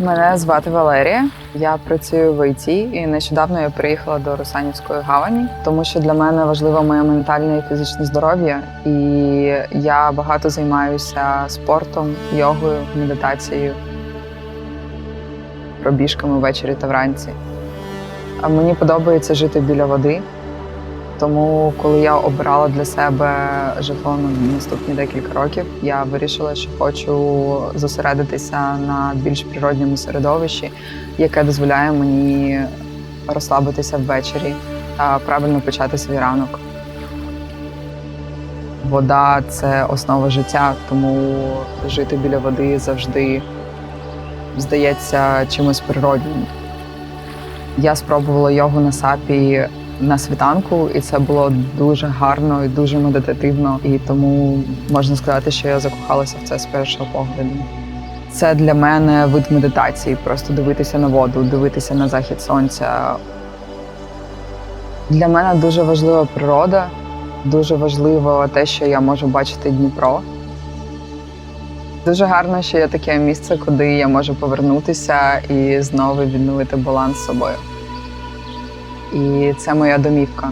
Мене звати Валерія. Я працюю в ІТ і нещодавно я приїхала до Русанівської гавані, тому що для мене важливо моє ментальне і фізичне здоров'я. І я багато займаюся спортом, йогою, медитацією, пробіжками ввечері та вранці. Мені подобається жити біля води. Тому, коли я обирала для себе житло на наступні декілька років, я вирішила, що хочу зосередитися на більш природньому середовищі, яке дозволяє мені розслабитися ввечері та правильно почати свій ранок. Вода це основа життя, тому жити біля води завжди здається чимось природнім. Я спробувала йогу на сапі на світанку, і це було дуже гарно і дуже медитативно. І тому можна сказати, що я закохалася в це з першого погляду. Це для мене вид медитації, просто дивитися на воду, дивитися на захід сонця. Для мене дуже важлива природа, дуже важливо те, що я можу бачити Дніпро. Дуже гарно, що є таке місце, куди я можу повернутися і знову відновити баланс з собою. І це моя домівка.